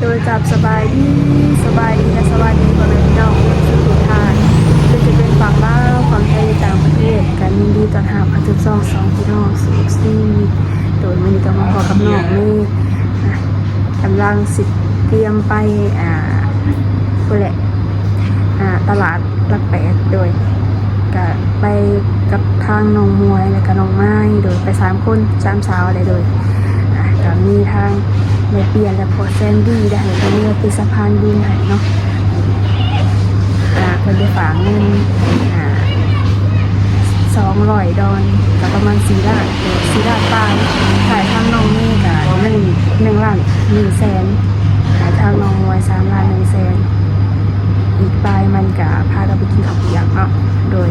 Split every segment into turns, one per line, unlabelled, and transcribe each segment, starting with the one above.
โดยกับสบายดีสบายดีและสวัสดีพ่อแม่พี่น้องทุกท่านซึ่งจะเป็นฝั่งลาวฝั่งไทยต่างประเทศการยินดีต้อนรับพัทุกซองสองพี่น้องสุขซีโดยมันก็มาพอกับน้องนี่นะกำลังสิเตรียมไปอ่าพูดแหละอ่าตลาดหลักแปดโดยก็ไปกับทางน้องมวยและก็น้องไม้โดยไปสามคนสามสาวอะไรโดยก็มีทาง ในเปลี่ยนและพอแซนดี้ได้ให้ก็มีเป็นสะพานบุญให้เนาะอ่าเพิ่นได้ฝากเงินอ่าสองร้อยดอนก็ประมาณสี่ล้านเดี๋ยสี่ล้านปายขายทางน้องนี่ก็หนึ่งหนึ่งล้านหนึ่งแสนขายทางน้องมวยสามล้านหนึ่งแสนอีกปลายมันก็พาเราไปกินข้าวเปียกเนาะโดย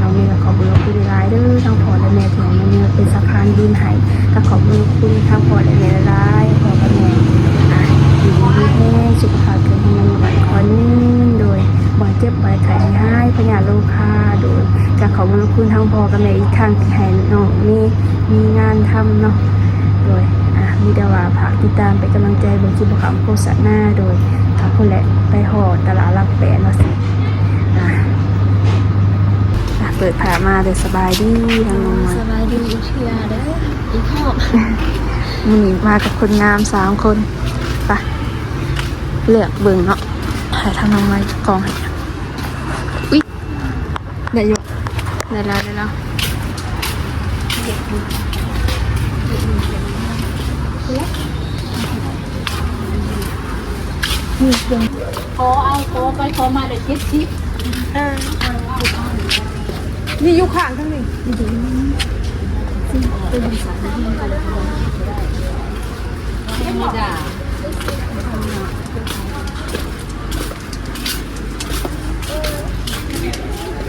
เรามีขอบคุณคุณร้ายด้อทั้งพ่อและแม่ถึงมันมีเป็นสะพานบุญให้ก็ขอบคุณคุณทั้งพ่อและแม่ร้ายพ่อกับแม่อะอยู่ดีแห้งสุขภาพแข็งแรงวันคอนิ่งโด ยบ่เจ็บบ่ไข้ให้พญาโลคาโดยก็ขอบคุณคุณทั้งพ่อกับแม่อีกครั้งที่ให้น้องมีมีงานทำเนาะโดยอะมีแต่ว่าฝากติดตามเป็นกำลังใจเบนคลิปคำโฆษณาโดยถ้าคนแหละไปห่อตลาดรับแปะเนาะสิอะอะเปิดผ่ามาเลยสบายดีทางน้อง
ส
มัน
บายดีอีเทียเด้ออีพ่อ
มันนีมากับคนงามสามคนไปะเลือกเบิ่งเนาะให้ทางน้องมันกองให้อุ๊ย ได้อยู่ได้แล้วได้แล้ว
ขอเอาขอไปขอมาเดี๋ยวคิดชิป
นี่อยู่ข้างทั้งนี้
เป็น
ภาษาที่มันกันเลย
ไม่ได้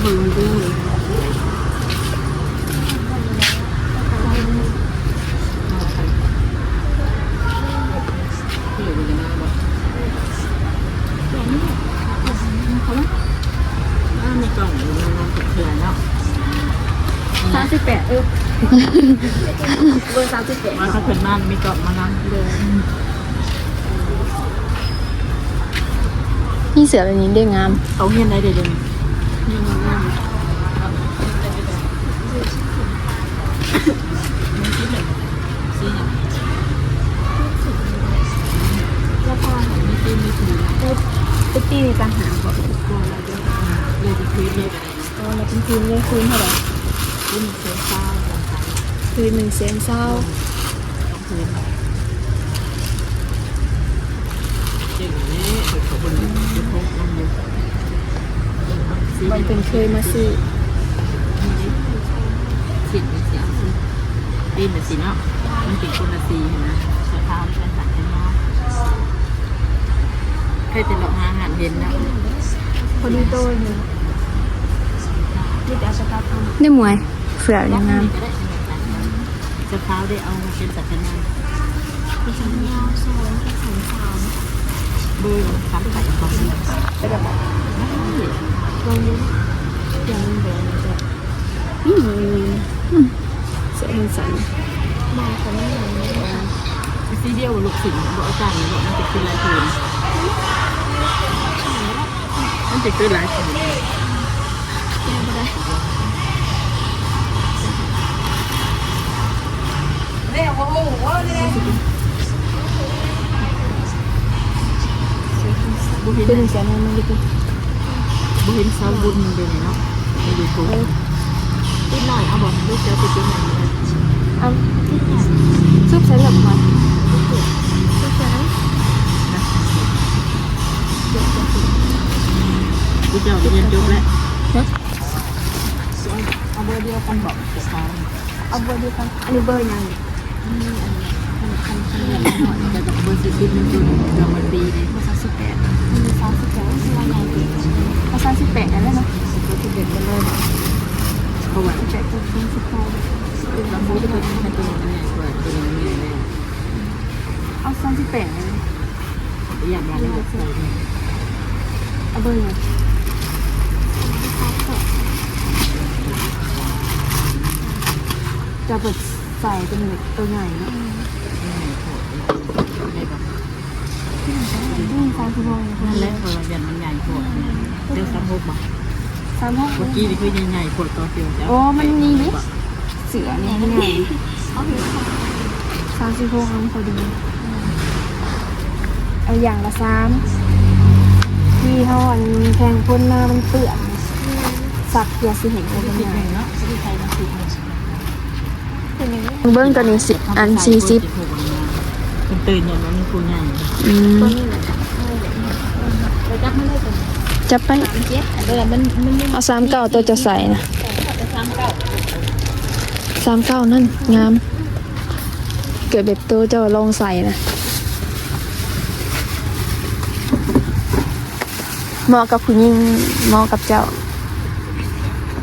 เบิ่งดู สามสิบแปดเออเบอร์สามสิบแปด
มาถ้าเกิดบ้านมีกล่องมานั่งเลย
นี่เสือแบบนี้ได้งาม
เขาเห็นได้เดี๋ยวนี้ซีเนี่ย
ตุ๊กตี้มีปัญหาก่อน
เลยจะคุยเลย
ก็เราเป็นคืนเลยคืนเท่าไหร่
คุยเสียเศร้า
คืนหนึ่งแสนเศร้า
ต้องคุยเจ๋งเลยเขาบนยุคนั่งอยู่ซี
มันเป็นเคยมาซื้อ
สิบเสียงตีนสีเนาะมันเป็นคนละสีนะสภาพเป็นสัตว์เนาะเคยเป็นหลอกอาหารเย็นนะ
พอดีโตเลยนี่แต่สตาร์ทท
ได้มวย สือยังงาม
จะพร้าได้เอามาเป็นสัตว์นาดูทำไข่ของดีำ
แต่แบบลองดูอย่างมันแดงเลยจ้ะอืมเสียงสั่น
มองเขาไม่เห็นเลย
ซีเดียวลูกศิลป์บอกอาจารย์บอกมันจะคือลายผืนมันจะคือลายผืน บุหิน
เป็นเสียงมันดี
บุหินสาวบุญเดี๋ยวนี้เนาะในยูทูบติดหน่อยเอาบอกลูกเจ้าติดหน่อย
เอาซุปใส่หลับมัน
ลูกเจ้าเรียนจบแล้วเอาเบอร์เดียวกันบอกเสียทาง
เอาเบอร์ดีครับอันนี้เบอร์ยัง
คันคันเงินหน่อยแต่แบบเบอร์สี่สิบมันจุดเรามันดีเลย
ภาษาสิบแปดมีสาสิบแปดที่ว่าไงดีภาษาสิบแปดนั่นแหละนะ
สิบก็สิบเอ็ดก็เริ่มเพระว่า
สิบแปดตัวเป็นสิบแปด
เราพูดที่เป็นแค่ตัวนี้มันใหญ่กว่าตัวนี้มัน
เอาสามสิบแปดเลย
อยากได้แบบใส่
เอาเบอร์ยังจะเปิด ใส่เป็นแบบตัวใหญ่เนาะ
ได้แบบ
นี่สามสิบหก
นั่นแหละเพราะเราเรียนมันใหญ่กว่าเรื่องสามหกบาท
สามหก
เมื่อกี้นี่คือใหญ่ๆกว่าตัวเดียว
โอ้มันนี่นี่เสือนี่มันใหญ่สามสิบหกครั้งพอดีเอาอย่างละสามที่เขาอันแทงพ่นมามันเปื่อนสักอย่าสิเห็นเลยเป็น
ผิด
ไง
หนึ่งเนาะที่ใครมาผิดหนึ่ง
เบิ้งตัวนี้สิอันสี่สิบ
มันตื่นอย่างนั้นครูใหญ่
อืม
เราจับไม่ได้ตัว
จะไป
สามเจ็ดเออมันมันยัง
เอาสามเก้าตัวจะใส่นะ
สามเก้า
สามเก้านั่นงาม เกิดแบบตัวจะลองใส่นะเหมาะกับผู้หญิงเหมาะกับเจ้า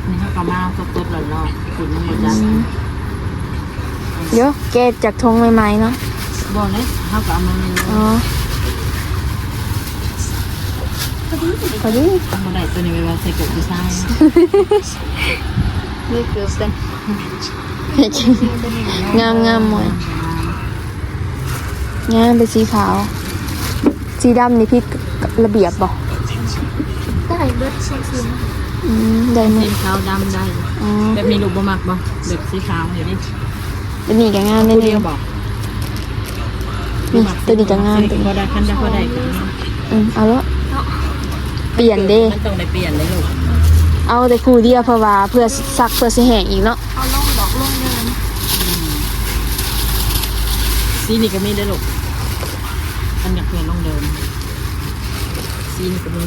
นี่เขาก็มาสดๆหล่อๆคุณมันหมดจัง
เดี๋ยวเกตจากทงใหม่ๆเนาะ
บอกเลยเขาก็เอามา
อ๋อพอดี
ทำอะไรตัวนี้ไปว่าใส่กบดีไซน์
นี่เกือบเต็ม
งามงามหมดงามเป็นสีขาว สีดำนี่พี่ระเบียบบอก
ได้เบิร์ดเซ็กซี่
อืมได้ไหม
สีขาวดำได้
อ๋อ
แบบมีลูกบะหมักบ่แบบสีขาวเห็นดิ
เป็นนี่ก็งามได้
คู่
เล
เดี
ย
ยวบอก
นี่ตัวนี้ก็งามตัว
พอ
นี้
ได้คันได้พอได้กัน
อืมเอาแล้วเปลี่ยนเด้
มันต้องได้เปลี่ยนเลยลูก
เอาแต่คู่เดียวเพราะว่าเพื่อซักเพื่อสิแห้งอีกเนาะ
เอาลงดอกลงเดิน
สีนี่ก็มีได้ลูกมันอยากเปลี่ยนลงเดินสีนี่ก็มี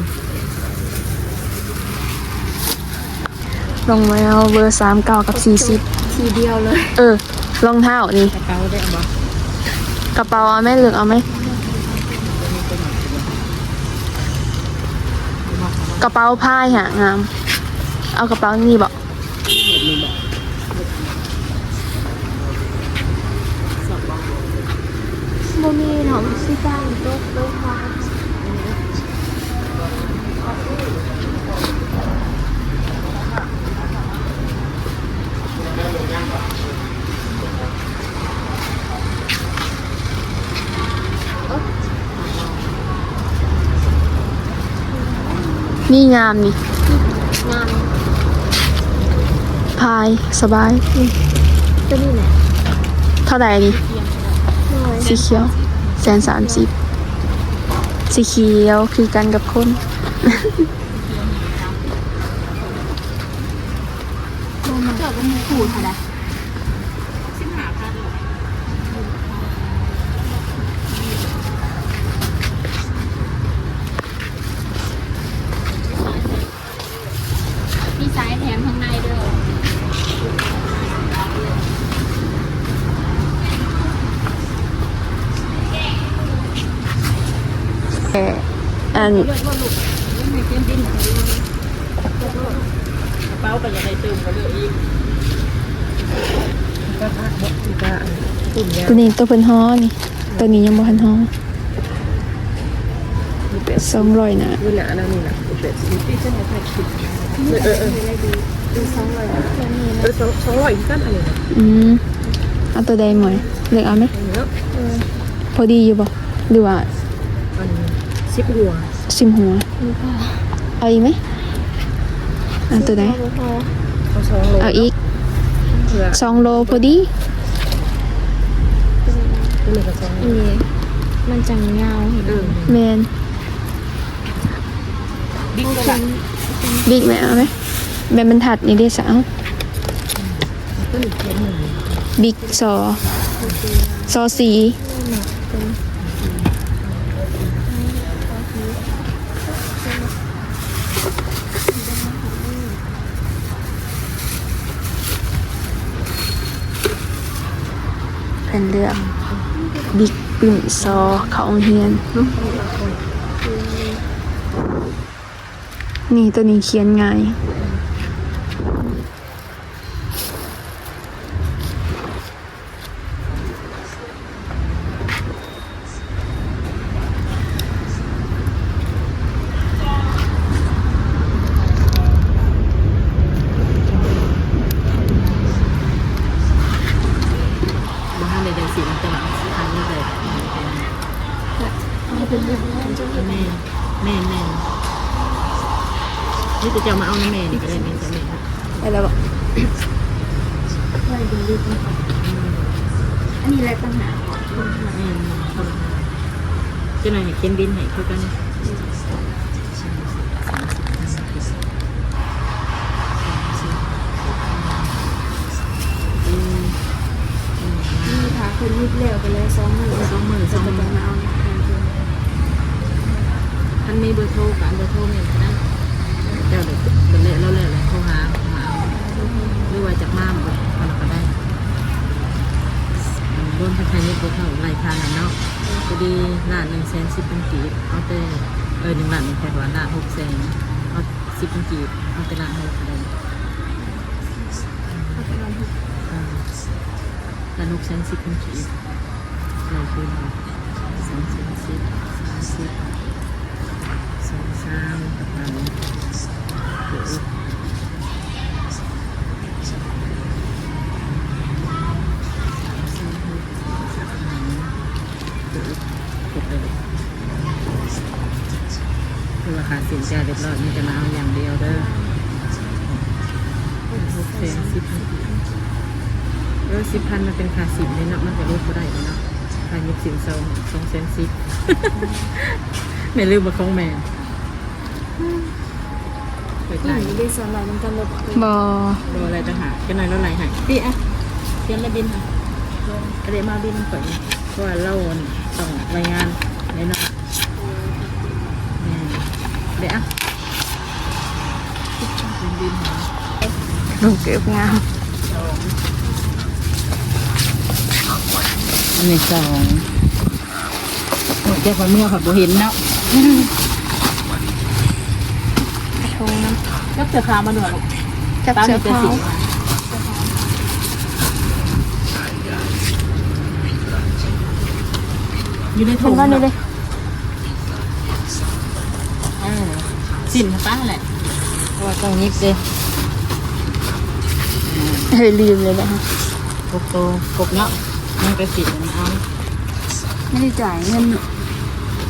ลงมาเอาเบอร์สามเก้ากับสี่สิบ
ทีเดียวเลย
เออ รองเท้านี่
กระเป๋าได้บ่
กระเป๋าเอาไหมหรือเอาไหมกระเป๋าผ้าหางาม เอากระเป๋านี่บอก
แบบนี้บ่สอบบ่
บ่มีหนอมซีต้าโต๊ะโต๊ะค่ะ
นี่งามนี่
งาน
พายสบาย
ตัวนี้แหละ
เท่าไหร่นี่
น้อย
สีเขียวแสนสามสิบสีเขียวคือกันกับคน
มันเกิดเป็นขู่ค่ะนะ มีสายแถมข้างในด้วย
เอออั น
กระเป๋าก็ยังได้ตื่มก็เลือกอีกก็พักบ่ที่ก็ตุ่มยา
ตัวนี้ตัวเพิ่นฮ้อนี่ตัวนี้ยังบ่ทันฮ้อสองร้อยนะ
นี่แหละแล้วนี่แหละเป็ดสีที่ฉันจะใส่คิดเออเออเออสองสองร้อยกันอะไรนะ
อืมเอาตัวใดหมอยเลือกเอาไหม
เนาะ
พอดีอยู่บ่หรือว่า
อันสิบหัว
ซิมหัว เอาอีกไหมเอาตัวใด
เอาสองโล
เอาอีก
เผื่อ
สองโลพอดี
ตัวนี้ก็สองโล
อันนี้มันจังเงาเห็น
เออ
แมน
บิ๊กก็ได้
บิ๊กไหมเอาไหมแบบบรรทัดนี่ได้สาว
ตัวนี้เขียนหนึ่ง
บิ๊กซอซอสี
เพิ่นเลือกบิ๊กปึ้มซอเขาโรงเฮียน นี่ตัวนี้เขียนง่าย
บ้านเลยเดินสีมันจะแบบทางนี้เลยแม่แม่แม่ นี่จะจะมาเอาน้ำแม่นี่ก็ได้แม่จะแม่
ได้แล้วบอกอันนี้อะไรปัญหา
อืมจะหน่อยเขียนบินให้เขากัน
นี่ค่ะคุณยิบเร็วไปเลยสองหมื่น
สองหมื่นสองหมื่น
มาเอา
ท่านมีเบอร์โทรกับเบอร์โทรเนี่ยนะ เดี๋ยวเดี๋ยวเดี๋ยวเราเลยเลยโทรหาหาหรือว่าจากม่ามก็เราก็ได้ร่วมทั้งไทยนี่ก็เท่าไรทางเนาะพอดีล้านหนึ่งแสนสิบพันกีบเอาแต่เออหนึ่งล้านหนึ่งแสนล้านหกแสนเอาสิบพันกีบเอาแต่ล้านหกเลยล้านหกแสนสิบพันกีบไรคือสองแสนสิบสามสิบสองสามประมาณเดี๋ยว คือราคาสินค้าเรียบร้อยนี่จะมาเอาอย่างเดียวเด้อหกแสนสิบพันเออสิบพันมันเป็นค่าสินเลยเนาะมันจะลดก็ได้เลยนาะค่ายิบสินสองสองแสนสิบไม่ลืมมาของแม่ ไป
นี่
จ่าย
ได้ส่วนอะไรมันจะลด
บอ
โดนอะไรต่างหากก็นายแล้วไหลหายพี่อะเตรียมแล้วบินค่ะอะไรมาบินเปิดเพราะว่าเราต้องรายงานในเนาะอืมเดี๋ยวอะบินบินหา
ลูกเก็บงาม
อันนี้สองโอ้เจ้าคนเมื่อค่ะบ่เห็นเนาะ
กระทงน้
ก็เสือขาวมาหน่อยลูกำ
จับ
ตาม
เสื้อ
เสือ
ผ้า
สีอยู่ในถุ
เห็น
ง
ว่านี่
เนาะ
เลย
เออสินป้าแหละเพราะว่าต้องยิบเลย
เฮ้ยลืมเลยนะคะ
กบโตกบเนาะมันกระสินมันเอา
ไม่ได้จ่ายเงิน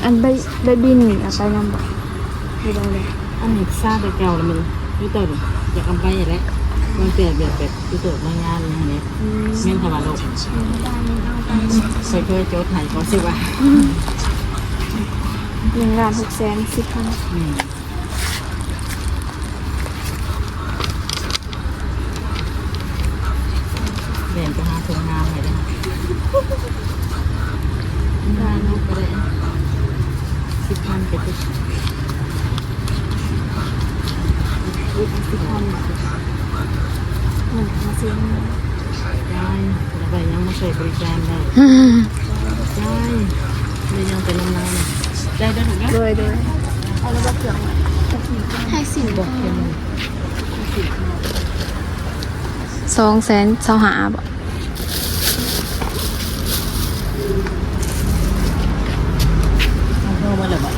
อันใบใบบินเอาไปนำบอกไม่ได้เลย
อันนี้ซาแต่เก่าแล้วมันยูเตอร์อยากเอาไปอย่างไรมันเปลี่ยนแบบแบบยูเตอร์มางานอย่างเงี้ยเม่นธรรมดาเคยเคยโจทย์ไหนเขาสิว่า
หนึ่งล้านหกแสนสิบพัน
อืมเรียนไปหาทงงามเลยนะได้เนาะก็ได้สิบพันไปติด
อีกสิบพันหนึ่งมาซื้อ
ได้แล้วไปยังมาใช้บริการได้ได้เลยยังเป็นน้ำน้ำได้ด้ถูกไหม
โดยโดยเอาแล้วก็เกลือให้สิน
บอกเพียง
สองแสนสองหาบอก
เอาเข้ามาเลยบอก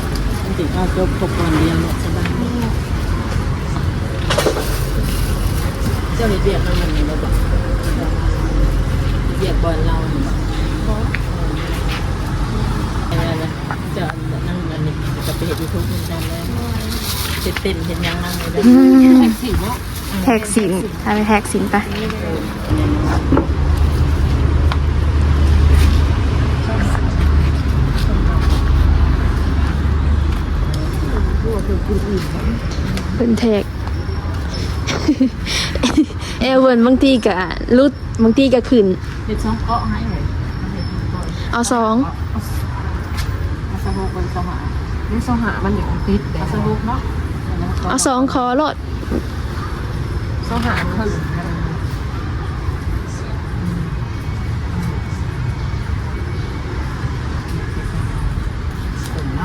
ติดเอาจบครบก่อนเรียนเนี่ย สบาเจ้าเบียดมันมันนี่เราบอกเบียดบอลเราเนี่ยบอกอะไรนะจะนั่งมันนี่จะไปเห็นยูทูบเหมือนกันเลยเต้นเต้นเห็นยังนั่งเลยแท็กซี่เนาะ
แท็กสินทำไปแท็กสินไปเป็นแท็ก เอเวินบางทีกะรุดบางทีกะขึ้น
เห็สองเกาะให้หน่อย
เอาสอง
เอาสะโพกเป็นสหาไม่สหามันอย่างติดเอาสะโพกเนาะ
เอาสองคอรถ
สหาขึ้น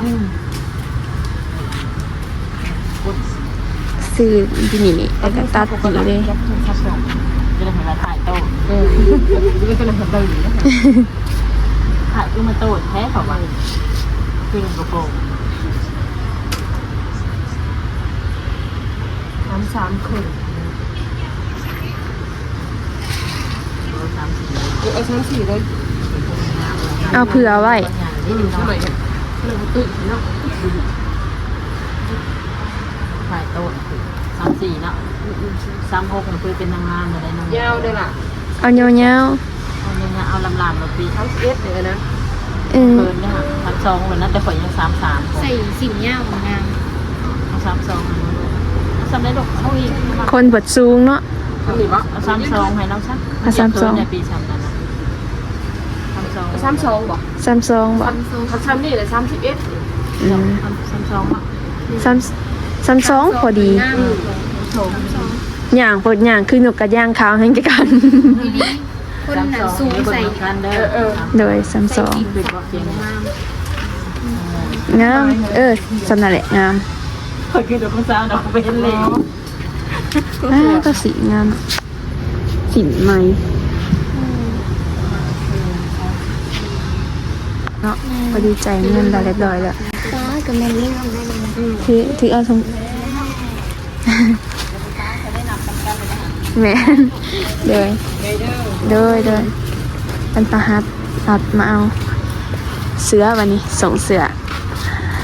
อืม
ซื้อที่นี่แล้วก็ตัดสีเลย
จะได้เห็นว่าถ่ายโต๊ะเออจะได้เห็นตื่นถ่ายขึ้นมาโต๊ะแท้เขาว่าคือลงกระโปรง
สามสามคืน
สามสี่
เอาสามสี่เลย
เอาเผื่อไว้
นี่หนึ่ง
เท่าไหร่เนี่ยเรื่อง ตื่นเนาะ
ถ่ายโต๊ะสามสี่เนาะสามหกมันคือเป็นนางงามอะไรนาง
ยาวเลยล่ะ
เอาเงาเงา
เอาเนี่ยเอาลำลามมาปี
สามสิบเอ็ดเลยนะ
ๆอืม
เกินเนี่ยค่ะสามสองเลยนะแต่ข่อยยังสามสาม
ใส่สิ่งเงางงาม
เอาสามสองเอาสามได้ดอกเขาอีก
คนบดสูงเนาะ
ทำหนิวะ
เอาสามสองให้น้องชัก
เอาสามสอง
ในปีสามนั้นนะสามสอง
สามสองบ่
ซัมซองบ่
สามสองเขาทำนี่เลยสามสิบเอ็ด
อืม
สามสองอะ
ซัม ซัมซองพอดี
งาม
โถม
อย่างพดอย่างคือหนกกระย่างขาวให้กัน
คน
สาม
นั้
ส
น
อง
สูง
นี่บน
ใส่
กันเด้อ
โดยซัมซอง
คือว่าเพียง
งาม
งามเออสำนั่นแหละงาม
ข่อยคือดอกกุหลาบดอกเป็นเลย
อ่าก็สีงามสีไหมเนาะพอดีใจเงินได้เรียบร้อยแล้ว
ฟ้ากับแมนนี่ทำได้เลย
ถือถือเอาทงแม่นเดยเดยเดยเป็นประหัดหัดมาเอา เสือวันนี้ส่งเสือ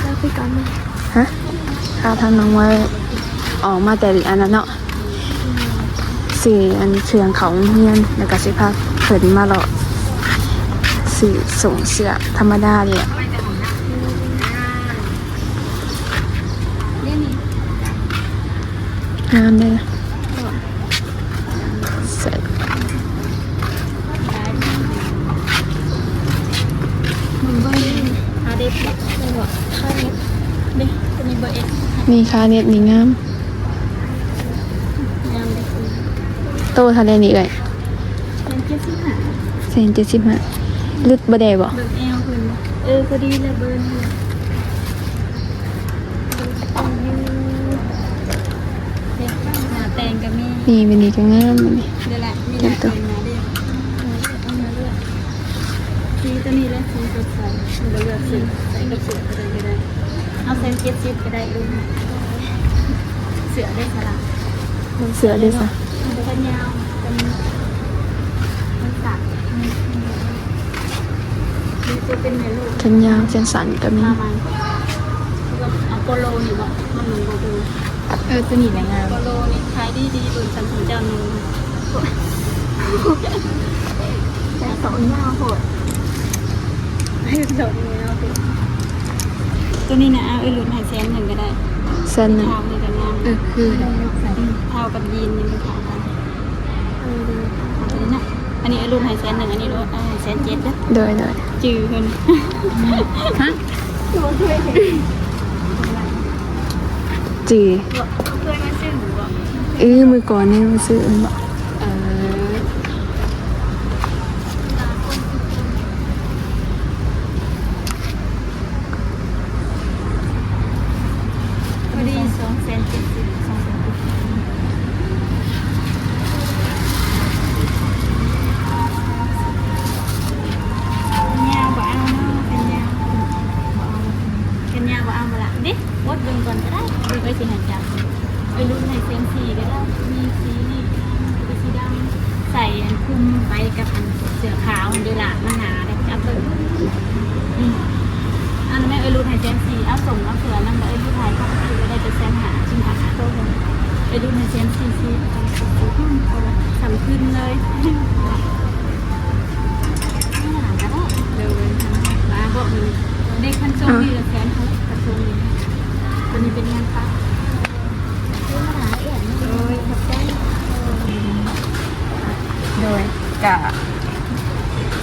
แล้วพี่กัน
ฮะข้าวทางน้องไว้ออกมาแต่อันนั้นเนาะสื่ออันเครื่องเขาเฮียนแล้วก็สิพักเพิ่นมาหลอดสื่อส่งเสือธรรมดาเนี่ย
นี่นี่
งามเลย นะเสร็จ
มันเบอร์ฮาเดฟเป็นว่าค่าเน็ตนี่จะมีเบอร์เอ็ก
มีคาเน็ตนี่งาม
งามเลย
โตทะเลนี่เลย
เป็นเจ็ดสิบห้า
เซนเจ็ดสิบห้าลึดบ่ได้บ่
เบอร์เอลคุณเออพอดีเลยเบอร์นี่เด็กหาแตงกับมี
นี่มันนี่ก็งามมันนี่
เดี๋ยวแหละมีหลายแตงมาเดียวเอามาเลือกสีตัวนี้เลยสีสดใสเราเลือกสีใส่กับเสืออะไรก็ได้เอาเซนเจ็ดสิบก็ได้ลูกเสือได้สลับ
เสือด้วยซะ
มันจะยาวเป็นมันสักมันจะเป็นในลูก
แขนยาวแขนสั้นก็มี
ประมาณเอาโปโลนี่บอกมันหนึ่งโปโล
เออตัวนี้แหละงาม
โปโลนี่ขายดีดีๆดูสันสันเจ้าหนึ่งแต่สองยาวโหดให้สองยาวโหดตัวนี้นะเอาไอ้หลุดหายแซนหนึ่งก็ได้
เส้นหนึง
เท้านี่ก็งาม
เออคือ
เท้ากับยีนนี่มันขาวกันอันนี้นะอันนี้ไอ้รุ่นไฮเซนหนึ่งอันนี้รุ่นไฮเซนเจ็ดนะ
โดยโดย
จือเพิ่นฮะ
จี
เคย มาซื้อหมูบ่
เออมือก่อนนี่มันซื้ออันบ่
เกับอันเสือขาวอันเดียวละมันหนาได้จับเบิ่งอันแม่เอ้ยรุ่นไฮเซนซีเอาส่งเอาเสือนั่นเลยเอรูไทยก็คือได้ไปแซนหาชิมหาโต้เลยเอ้ยรุ่นไฮเซนสี่สี่สำขึ้นเลย ไม่หนาก็ได้เร็วเลยทำมาบอกมันเด็กพันโจมีละแสนเขาพันโจมีตัวนี้เป็นงานค่ะไม่หนาเอี่ยมโอ้ยขอบใจ
โดยกะ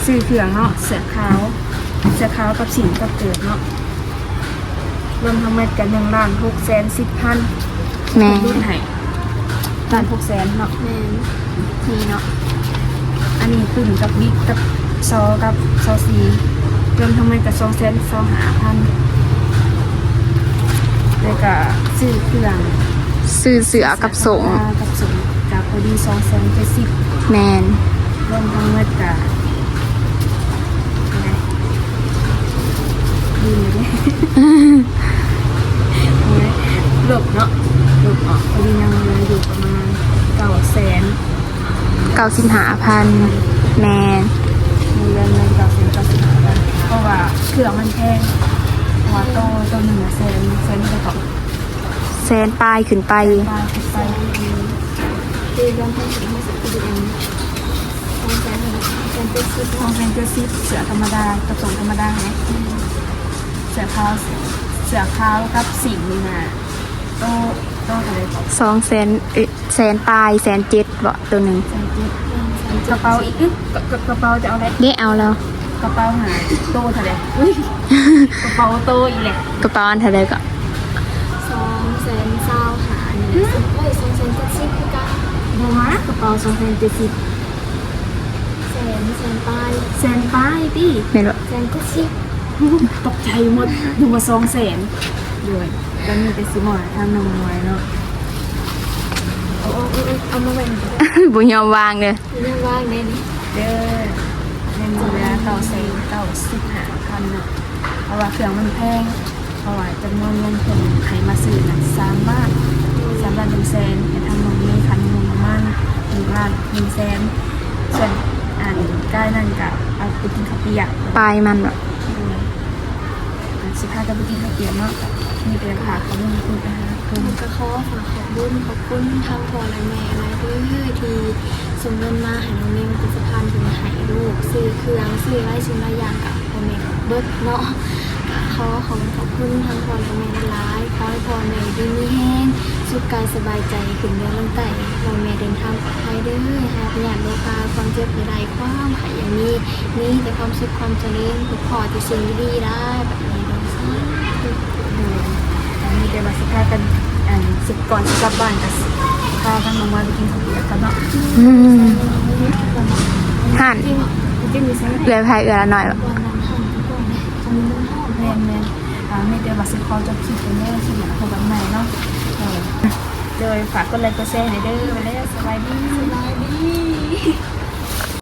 ซื้อ เครื่องเนาะเสือขาวเสือขาวกับสินกับเกิดเนาะรวมทั้งหมดกันหนึ่งล้านหกแสนสิบพัน
แม่
รุ่นให้ล้านหกแสนเนาะ
แม่
นี่เนาะอันนี้ขึ้นกับบิ๊กกับซอกับซอซีรวมทั้งหมดกับสองแสนสองหาพันแล้วก็ซื้อเครื่องซื้อเสือกับสง
กับสงกับพอดีสองแสนเจ็ดสิบ
แมน
รวมทั้งหมดกับอะไร ดีเลยเนี่ยหลบเนาะหลบออกพอดียังเหลืออยู่ประมาณเก้าแสน
เก้าสิบห้าพันแมน
มีเงินเงินเก้าแสนเก้าสิบห้าพันเพราะว่าเครื่องมันแพงเพราะว่าโตโตหนึ่งอะแสนแสนจะตก
แสนปลายขึ้นไป
ปลายขึ้นไปดีดีรวมทั้งสิบห้าสิบปีเองสองแสนแสนเจ็ดสิบสองแสนเจ็ดสิบเสือธรรมดากระสงธรรมดาไหม เสือขาวเสือขาวกับสิงห์นี่นะโตโตอะไรต่อ
สองแสนเอ้ยแสนปลายแสนเจ็ดบ่ตัวหนึ่ง
แสนเจ็ดกระเป๋าอีกอึ๊บกระกระเป๋าจะเอาอะไร
ได้เอาแล้ว
กระเป๋าหาโตเท่าไหร่อุ้ยกระเป๋าโตอีกแหละ
กระเป๋าอันเท่าไรก็
สองแสนเศร้าหาเนี่ยเอ้ยสองแสนเจ็ดสิบคือกัน
ดูมากระเป๋าสองแสนเจ็ดสิบ
แสนแสนปลาย
แสนป้ายดิ
ไม่รู้
แสนเจ็ดสิบ
ตกใจหมดดูมาสองแสนด้วยก็มีแต่สิหมอยทางหนึ่งหน่วยเนาะ
เอาเอาเอาเอามาแบ่งกัน
บุญยอมวางเลย
เรื่องว่างเนี่ยนี่
เด้อเงินเหลือเก้าแสนเก้าสิบห้าพันเนาะเพราะว่าเครื่องมันแพงเพราะว่าจำนวนเงินคนให้มาซื้อน่ะสามบาทสามบาทหนึ่งแสนแต่ทางนงมีคันหนึ่งประมันหนึ่งล้านหนึ่งแสนส่วนอ่านใกล้นั่นกับเอาไปกินข้าวเปียก
ปลายมันบ่
สิพากันไปกินข้าวเปียกเนาะมีแต่ขาเขาไม่มีคุณไปหาเพิ่ม
ก็ขอฝากขอบคุญขอบคุณทางพ่อและแม่หลายเรื่อยๆที่ส่งเงินมาให้น้องเมย์เป็นสะพานบุญให้ลูกซื้อเครื่องซื้อไว้ซื้อหลายอย่างกับพ่อแม่เบิร์ดเนาะขอขอบขอบคุณทางพ่อและแม่หลายขอให้พ่อแม่ดีมีแห้งสุขกายสบายใจขึ้นเนื้อลงไตพ่อแม่เดินทางปลอดภัยเด้อหากอยากโลกาความเจ็บใดๆความหายอย่างนี้นี่แต่ความสุขความเจริญทุกขอที่สิ่งดีๆได้แบบนี้
มีแต่ว่าสิพากันอ่านสิก่อนสิกลับบ้านก็สิพากันลงมาไปกินข้าวเปียกกันเนาะ
อืมหัน
จริงจริงมีเส้น
เหลือไผ่เอือละหน่อยบ่
วันนั้นทำทุกคนเนี่ยจะมีมันหอม
แมนแมนอ่ามีแต่ว่าสิขอจะคิดเป็นแม่สิเหมือนคนแบบใหม่เนาะเออโดยฝากกดไลค์กดแชร์ให้เด้อไปแล้วสบายดี
สบายดี